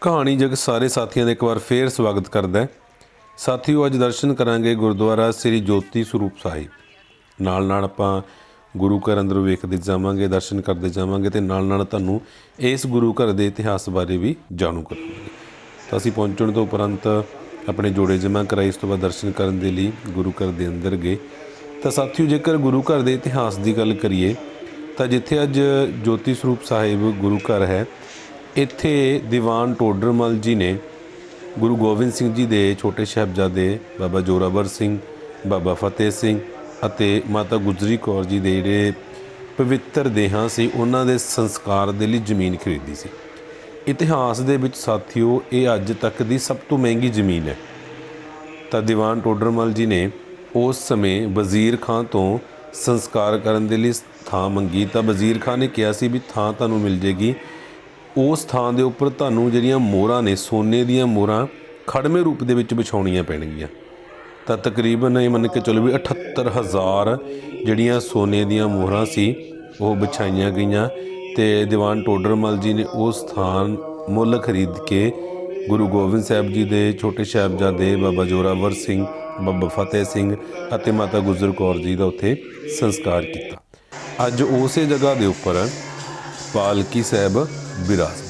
ਕਹਾਣੀ ਜਗ ਸਾਰੇ ਸਾਥੀਆਂ ਦਾ ਇੱਕ ਵਾਰ ਫੇਰ ਸਵਾਗਤ ਕਰਦਾ ਹੈ। ਸਾਥੀਓ, ਅੱਜ ਦਰਸ਼ਨ ਕਰਾਂਗੇ ਗੁਰਦੁਆਰਾ ਸ੍ਰੀ ਜੋਤੀ ਸਰੂਪ ਸਾਹਿਬ। ਨਾਲ ਨਾਲ ਆਪਾਂ ਗੁਰੂ ਘਰ ਅੰਦਰ ਵੇਖਦੇ ਜਾਵਾਂਗੇ, ਦਰਸ਼ਨ ਕਰਦੇ ਜਾਵਾਂਗੇ ਤੇ ਨਾਲ ਨਾਲ ਤੁਹਾਨੂੰ ਇਸ ਗੁਰੂ ਘਰ ਦੇ ਇਤਿਹਾਸ ਬਾਰੇ ਵੀ ਜਾਣੂ ਕਰਾਂਗੇ। ਤਾਂ ਅਸੀਂ ਪਹੁੰਚਣ ਤੋਂ ਉਪਰੰਤ ਆਪਣੇ ਜੋੜੇ ਜਮ੍ਹਾਂ ਕਰਾਈ ਇਸ ਤੋਂ ਬਾਅਦ ਦਰਸ਼ਨ ਕਰਨ ਦੇ ਲਈ ਗੁਰੂ ਘਰ ਦੇ ਅੰਦਰ ਗਏ। ਤਾਂ ਸਾਥੀਓ, ਜੇਕਰ ਗੁਰੂ ਘਰ ਦੇ ਇਤਿਹਾਸ ਦੀ ਗੱਲ ਕਰੀਏ, ਤਾਂ ਜਿੱਥੇ ਅੱਜ ਜੋਤੀ ਸਰੂਪ ਸਾਹਿਬ ਗੁਰੂ ਘਰ ਹੈ ਇੱਥੇ ਦੀਵਾਨ ਟੋਡਰਮਲ ਜੀ ਨੇ ਗੁਰੂ ਗੋਬਿੰਦ ਸਿੰਘ ਜੀ ਦੇ ਛੋਟੇ ਸਾਹਿਬਜ਼ਾਦੇ ਬਾਬਾ ਜੋਰਾਵਰ ਸਿੰਘ, ਬਾਬਾ ਫਤਿਹ ਸਿੰਘ ਅਤੇ ਮਾਤਾ ਗੁਜਰੀ ਕੌਰ ਜੀ ਦੇ ਜਿਹੜੇ ਪਵਿੱਤਰ ਦੇਹਾਂ ਸੀ, ਉਹਨਾਂ ਦੇ ਸੰਸਕਾਰ ਦੇ ਲਈ ਜ਼ਮੀਨ ਖਰੀਦੀ ਸੀ। ਇਤਿਹਾਸ ਦੇ ਵਿੱਚ ਸਾਥੀਓ, ਇਹ ਅੱਜ ਤੱਕ ਦੀ ਸਭ ਤੋਂ ਮਹਿੰਗੀ ਜ਼ਮੀਨ ਹੈ। ਤਾਂ ਦੀਵਾਨ ਟੋਡਰਮਲ ਜੀ ਨੇ ਉਸ ਸਮੇਂ ਵਜ਼ੀਰ ਖਾਨ ਤੋਂ ਸੰਸਕਾਰ ਕਰਨ ਦੇ ਲਈ ਥਾਂ ਮੰਗੀ। ਤਾਂ ਵਜ਼ੀਰ ਖਾਨ ਨੇ ਕਿਹਾ ਸੀ ਵੀ ਥਾਂ ਤੁਹਾਨੂੰ ਮਿਲ ਜੇਗੀ। ਉਸ ਥਾਂ ਦੇ ਉੱਪਰ ਤੁਹਾਨੂੰ ਜਿਹੜੀਆਂ ਮੋਹਰਾਂ ਨੇ, ਸੋਨੇ ਦੀਆਂ ਮੋਹਰਾਂ ਖੜਵੇਂ ਰੂਪ ਦੇ ਵਿੱਚ ਵਿਛਾਉਣੀਆਂ ਪੈਣਗੀਆਂ। ਤਾਂ ਤਕਰੀਬਨ ਇਹ ਮੰਨ ਕੇ ਚਲੋ ਵੀ 78000 ਜਿਹੜੀਆਂ ਸੋਨੇ ਦੀਆਂ ਮੋਹਰਾਂ ਸੀ, ਉਹ ਵਿਛਾਈਆਂ ਗਈਆਂ ਤੇ ਦੀਵਾਨ ਟੋਡਰਮਲ ਜੀ ਨੇ ਉਹ ਸਥਾਨ ਮੁੱਲ ਖਰੀਦ ਕੇ ਗੁਰੂ ਗੋਬਿੰਦ ਸਾਹਿਬ ਜੀ ਦੇ, ਛੋਟੇ ਸਾਹਿਬਜ਼ਾਦੇ ਬਾਬਾ ਜੋਰਾਵਰ ਸਿੰਘ, ਬਾਬਾ ਫਤਿਹ ਸਿੰਘ ਅਤੇ ਮਾਤਾ ਗੁਜਰ ਕੌਰ ਜੀ ਦਾ ਉੱਥੇ ਸੰਸਕਾਰ ਕੀਤਾ। ਅੱਜ ਉਸੇ ਜਗ੍ਹਾ ਦੇ ਉੱਪਰ ਪਾਲਕੀ ਸਾਹਿਬ biraz.